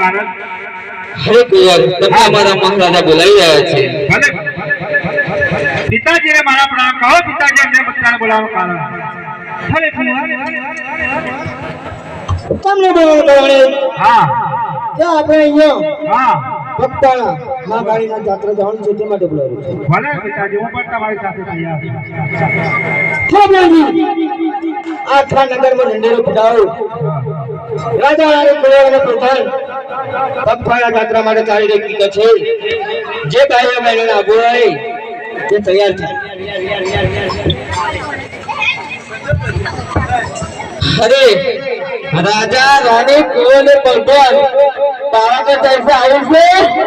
હરે કુંવર તમને અમારા મહારાજા બોલાવી રહ્યા છે. પિતાજીને મારા પ્રણામ કહો પિતાજી એમને બધાને બોલાવો કારણ. ભલે તમને બોલાવો કારણે હા. આપણે અહીંયા હા. ભક્તાણા મહાકાળીના જાત્રા જવાનું છે તે માટે બોલાવ્યું છે. ભલે પિતાજી હું પણ તમારી સાથે તૈયાર છું. આખા નગરમાં ઝંડેરો ફટાવો રાજા અને પ્રધાન ભક્તાણા જાત્રા માટે ચાલી રહી છે. જે બાહ્ય મહિનાના આગો હોય તે તૈયાર થાય. અરે, રાજા, રાણી કુંવર ને પ્રધાન તારા તો તરફે આવ્યું છે?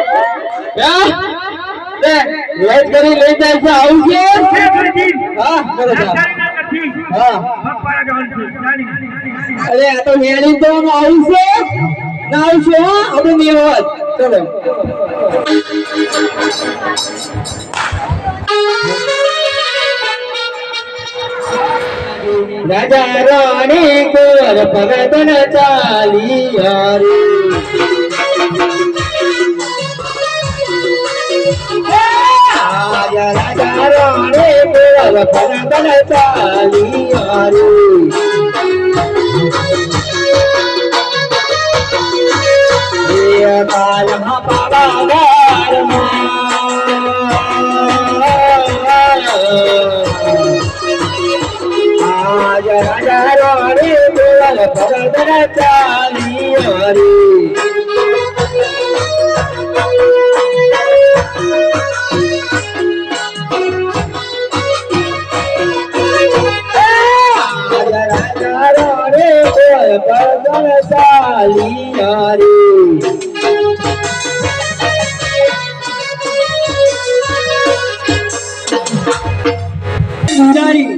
લઈ જાય આવું છે? હા અરે, આ તો હેડી તો આવશે. છે ના આવું છે આપણે નિયમત ચલો. રાજા રાણી કોર ભગતન ચાલી હારી. રાજા રાજા રાણી કુંવર પગતન ચાલી હારી કાલમાં આજ રાજા રાણી ચાલી રે મુરારી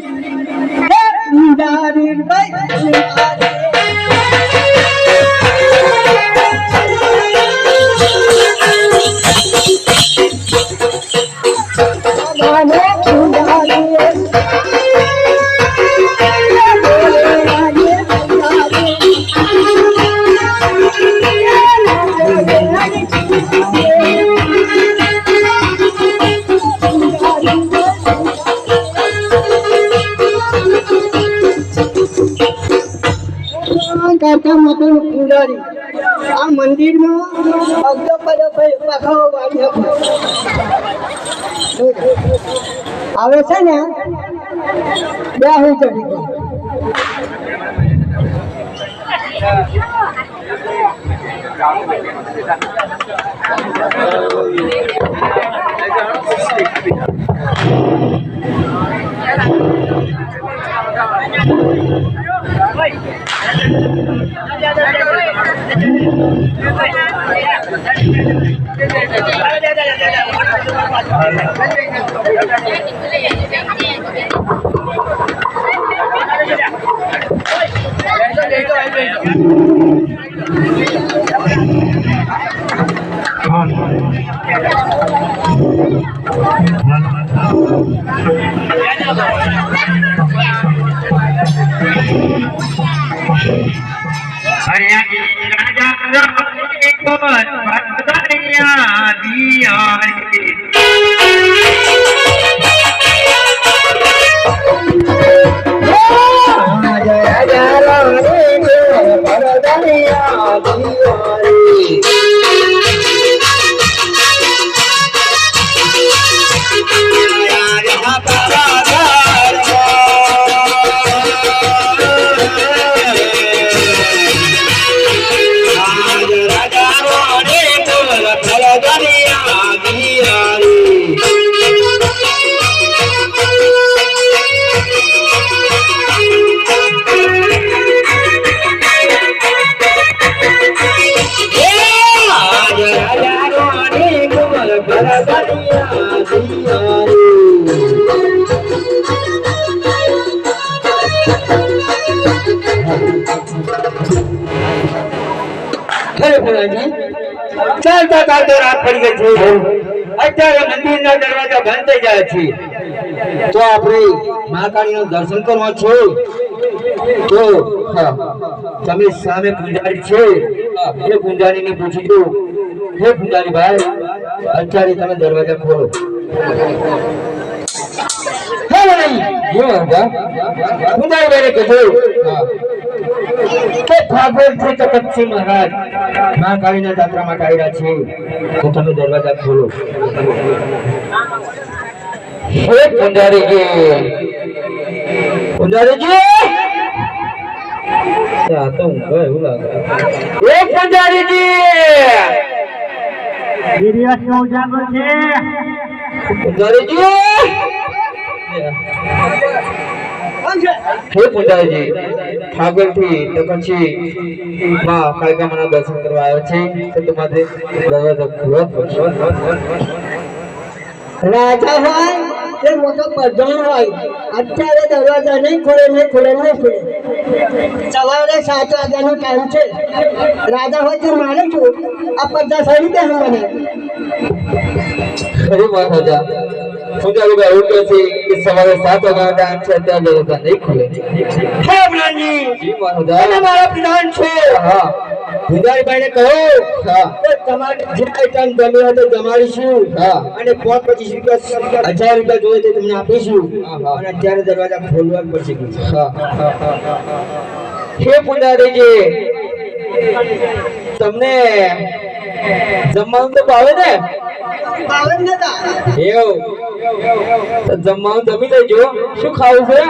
મુરારી આ મંદિરમાં પદો પાખાઓ વાળી આવે છે ને બે હું ચડી ગઈ આજ અરે ભોળાજી ચાલતા ચાલતા રાત પડી ગઈ છે અત્યારે મંદિરના દરવાજા બંધ થઈ ગયા છે. તો આપણે મહાકાળીનું દર્શન કરવા છો? તો તમે સામે પૂજારી છે? એ પૂંજારીને પૂછી દો. હે પૂજારી ભાઈ, અત્યારે તમે દરવાજા ખોલો. હે પૂંજારી ભાઈને કીધું કે ઠાકોર છે મહારાજ મહારાજ? મહાકાળીના જાત્રા માટે આવ્યા છે. તો તમે દરવાજા ખોલો. હે પુંજારીજી! પુંજારીજી! આ તો ઊંઘ એવું લાગે. એ પૂંજારીજી! ગિરિરાજનો ઉજાગર છે. પૂંજારીજી! હે પૂંજારીજી! ઠાકોરથી તો પછી માં કાળકામાના દર્શન કરવા આવ્યો છે. તો તમારે રાજા હોય કે મોટો પ્રધાન હોય. અત્યારે દરવાજા નહીં ખોલે નહીં ખોલે નહીં ખોલે. સવારે સાત વાગ્યાનો ટાઈમ છે. રાજા હોય તો મારે છું આ બધા સરી રીતે મને ખરી વાત પુંજારી ભાઈ એવું ઉઠે છે કે સવારે સાત વાગ્યા છે ત્યાં દરવાજા નહીં ખુલે. હે બ્રાહ્મણજી જી મારા પ્રધાન છો. હા. પૂંજારીભાઈને કહો. હા. તમારે જે કઈ ટાઈમ હોય તો જમાડીશું. હા. અને પાંચ પચીસ રૂપિયા હજાર રૂપિયા જોઈએ તો તમને આપીશું. અને અત્યારે દરવાજા ખોલવા પડશે હા. હે પુંજારીજી. તમને જમવાનું તો ભાવે ને? બાવન તો શું ખાવું છે?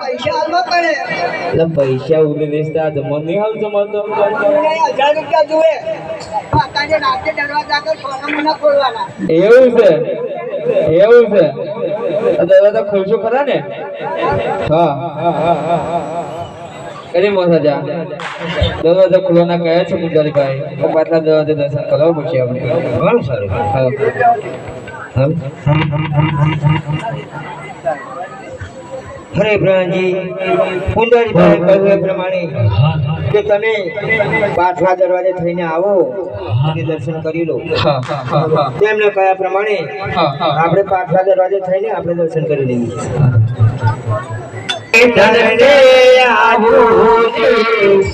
પૈસા આલવા પડે એટલે પૈસા ઉડી દેતા જમવાનું નહીં હાલ જમવાનું તો. તો એવું છે. એવું છે. તો દરવાજા ખોલશો ખરા ને? હા. કરી મહારાજા દરવાજા ના કયા છે પૂજારી ભાઈ તો પાછલા દરવાજે દર્શન કરવા પછી આપણે ઘણું સારું. હરે બ્રહ્મજી પુંજારીભાઈ કહ્યું એ પ્રમાણે કે તમે પાછલા દરવાજે થઈને આવો અને દર્શન કરી લો. તેમને કયા પ્રમાણે આપણે પાછલા દરવાજે થઈને આપણે દર્શન કરી લઈએ. ધરડે આવું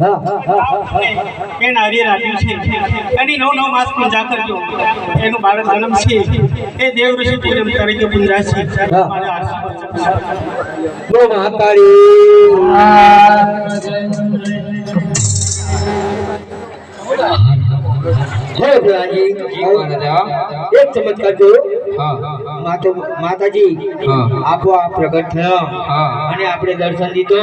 હા હા એ નારી રાખ્યું છે. એની નવ નવ માસ પૂજા કરજો. એનું બાળક જન્મ છે. એ દેવ ઋષિ પૂજન તરીકે પૂજાય છે. મહાકાળી એક ચમત્કાર જોયો. માતો માતાજી આપો આ પ્રગટ થયો. અને આપણે દર્શન દીધો.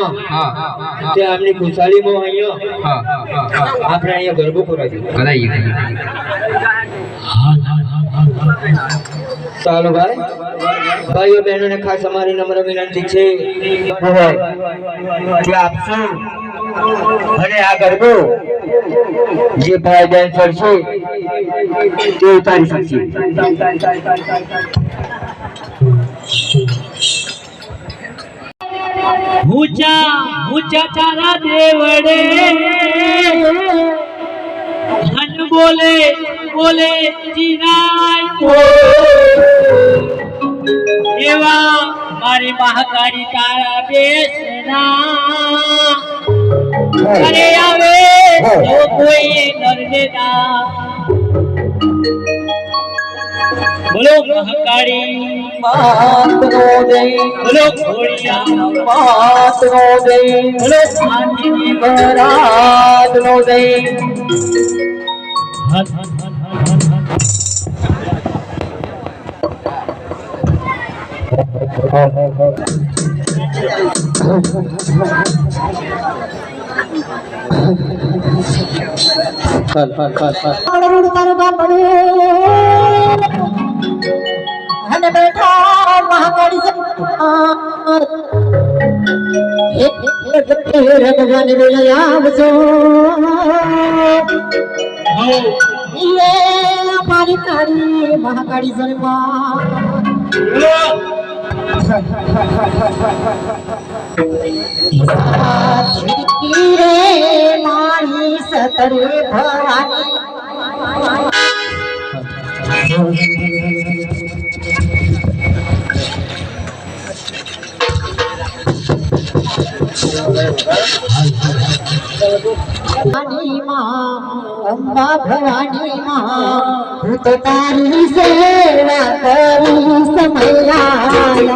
તે આમની ખુશાલીમાં અહીંયા આપણે અહીંયા ગરબો કરાવી ચાલો ભાઈ. ભાઈઓ બહેનોને ખાસ અમારી નમ્ર વિનંતી છે. કે આપશો અને આ ગરબો જે ભાઈ બહેન કરશે તે ઉતારી શકશે. ઊંચા ઊંચા તારા દેવડે. ધન બોલે બોલે જીનાય એવા મારી મહાકાળી તારા બેસના. અરે આવે તો કોઈ નરને બોલો મહાકાળી બોલો ઘોડિયા બોલો શાંતિની બાપડું તારું બાપડું અને બેઠા મહાકાળી ભગવાન એ મારી તારી મહાકાળી જન્મા રે મારી સતરે ભવાની ભવાની માં અંબા ભવાની માં તારી સેવા કરું સમયા